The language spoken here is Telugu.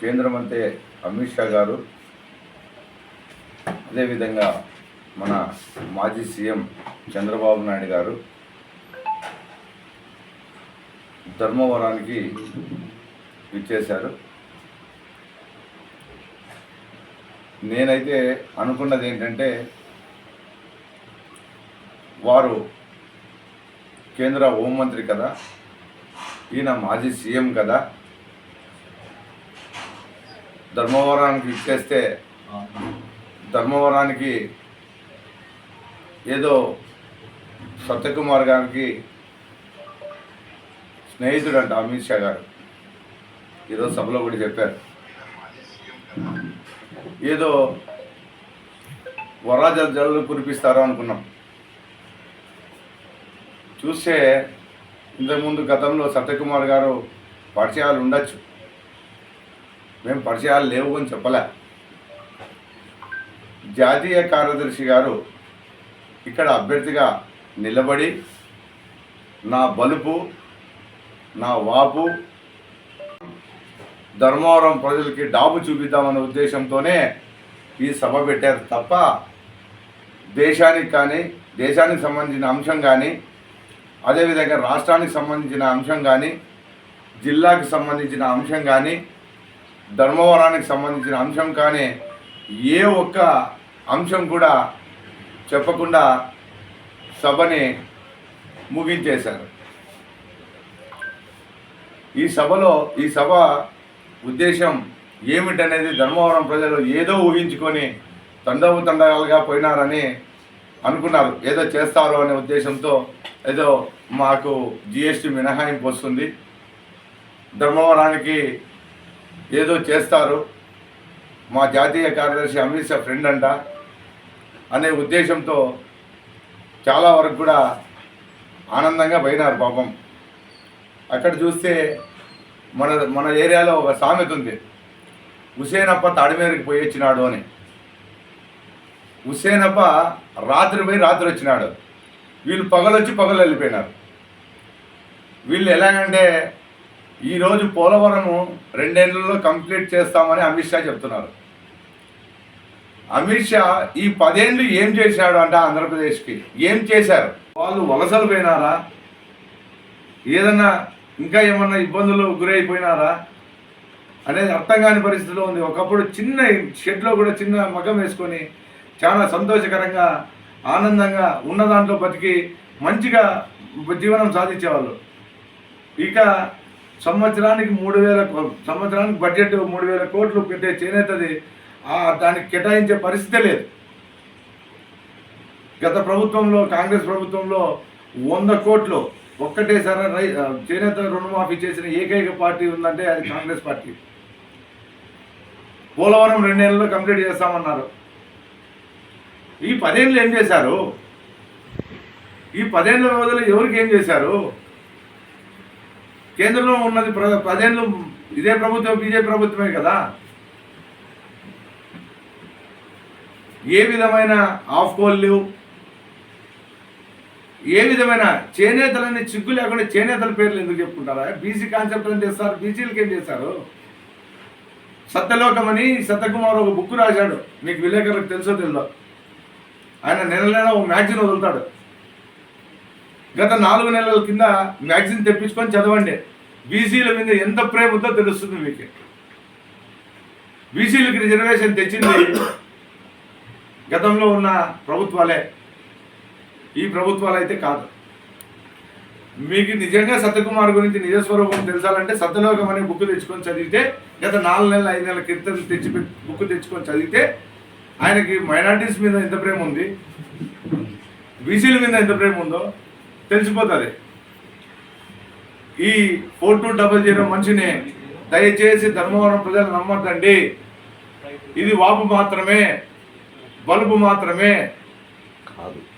కేంద్ర మంత్రి అమిత్ షా గారు అదేవిధంగా మన మాజీ సీఎం చంద్రబాబు నాయుడు గారు ధర్మవరానికి ఇచ్చేశారు నేనైతే అనుకున్నది ఏంటంటే వారు కేంద్ర హోంమంత్రి కదా ఈయన మాజీ సీఎం కదా ధర్మవరానికి ఇచ్చేస్తే ధర్మవరానికి ఏదో సత్యకుమార్ గారికి అంట అమిత్ షా గారు. ఈరోజు సభలో కూడా చెప్పారు. ఏదో వరాజ జల్లు కురిపిస్తారో అనుకున్నాం. చూస్తే ఇంతకుముందు గతంలో సత్యకుమార్ గారు పరిచయాలు ఉండొచ్చు. మేము పరిచయాలు లేవు అని చెప్పలే. జాతీయ కార్యదర్శి గారు ఇక్కడ అభ్యర్థిగా నిలబడి నా బలుపు నా వాపు ధర్మవరం ప్రజలకి డాబు చూపిద్దామనే ఉద్దేశంతోనే ఈ సభ పెట్టారు తప్ప దేశానికి కానీ దేశానికి సంబంధించిన అంశం కానీ అదేవిధంగా రాష్ట్రానికి సంబంధించిన అంశం కానీ జిల్లాకి సంబంధించిన అంశం కానీ ధర్మవరానికి సంబంధించిన అంశం కానీ ఏ ఒక్క అంశం కూడా చెప్పకుండా సభని ముగించేశారు. ఈ సభలో ఈ సభ ఉద్దేశం ఏమిటనేది ధర్మవరం ప్రజలు ఏదో ఊహించుకొని తండవు తండాలుగా పోయినారని అనుకున్నారు. ఏదో చేస్తారు అనే ఉద్దేశంతో ఏదో మాకు జిఎస్టీ మినహాయింపు వస్తుంది. ధర్మవరానికి ఏదో చేస్తారు. మా జాతీయ కార్యదర్శి అమిత్ షా ఫ్రెండ్ అంట. అనే ఉద్దేశంతో చాలా వరకు కూడా ఆనందంగా పోయినారు పాపం. అక్కడ చూస్తే మన మన ఏరియాలో ఒక సామెత ఉంది. హుసేనప్ప తాడిమేరకు పోయి వచ్చినాడు అని. హుసేనప్ప రాత్రి పోయి రాత్రి వచ్చినాడు. వీళ్ళు పగలొచ్చి పగలు వెళ్ళిపోయినారు వీళ్ళు ఎలాగంటే ఈరోజు పోలవరము రెండేళ్ళలో కంప్లీట్ చేస్తామని అమిత్ షా చెప్తున్నారు. అమిత్ షా ఈ పదేళ్ళు ఏం చేశాడు అంట ఆంధ్రప్రదేశ్కి? ఏం చేశారు? వాళ్ళు వలసలు పోయినారా? ఏదన్నా ఇంకా ఏమన్నా ఇబ్బందులు గురైపోయినారా? అనేది అర్థం కాని పరిస్థితిలో ఉంది. ఒకప్పుడు చిన్న షెడ్లో కూడా చిన్న మగం వేసుకొని చాలా సంతోషకరంగా ఆనందంగా ఉన్న దాంట్లో బతికి మంచిగా జీవనం సాధించేవాళ్ళు. ఇక సంవత్సరానికి మూడు వేల సంవత్సరానికి బడ్జెట్ మూడు వేల కోట్లు పెట్టే చేనేతది ఆ దానికి కేటాయించే పరిస్థితే లేదు. గత ప్రభుత్వంలో కాంగ్రెస్ ప్రభుత్వంలో వంద కోట్లు ఒక్కటేసారి రై చేనేత రుణమాఫీ చేసిన ఏకైక పార్టీ ఉందంటే అది కాంగ్రెస్ పార్టీ. పోలవరం రెండేళ్ళలో కంప్లీట్ చేస్తామన్నారు. ఈ పదేళ్ళు ఏం చేశారు? ఈ పదేళ్ళ వ్యవధిలో ఎవరికి ఏం చేశారు? కేంద్రంలో ఉన్నది ప్ర- పదేళ్ళు ఇదే ప్రభుత్వం బీజేపీ ప్రభుత్వమే కదా. ఏ విధమైన ఆఫ్ కోల్ ఏ విధమైన చేనేతలని చిగ్గు లేకుండా చేనేతల పేర్లు ఎందుకు చెప్పుకుంటారా? బీసీ కాన్సెప్ట్ ఏం చేస్తారు బీసీలకి ఏం చేస్తారు? సత్యలోకం అని సత్యకుమార్ ఒక బుక్ రాశాడు మీకు విలేకరులకు తెలుసో తెలుదో. ఆయన నెల నెల ఒక మ్యాగజిన్ వదులుతాడు. గత నాలుగు నెలల కింద మ్యాగజిన్ తెప్పించుకొని చదవండి. బీసీల మీద ఎంత ప్రేమ ఉందో తెలుస్తుంది మీకు. బీసీలకి రిజర్వేషన్ తెచ్చింది గతంలో ఉన్న ప్రభుత్వాలే. ఈ ప్రభుత్వాలు అయితే కాదు. మీకు నిజంగా సత్యకుమార్ గురించి నిజస్వరూపం తెలుసాలంటే సత్యలోకం అనే బుక్ తెచ్చుకొని చదివితే గత నాలుగు నెలల ఐదు నెలల క్రితం తెచ్చి బుక్ తెచ్చుకొని చదివితే ఆయనకి మైనార్టీస్ మీద ఎంత ప్రేమ ఉంది? బీసీల మీద ఎంత ప్రేమ ఉందో తెలిసిపోతుంది. ఈ ఫోర్ టూ డబల్ జీరో మనిషిని దయచేసి ధర్మవరం ప్రజలు నమ్మద్దండి. ఇది వాపు మాత్రమే బలుపు మాత్రమే. కాదు.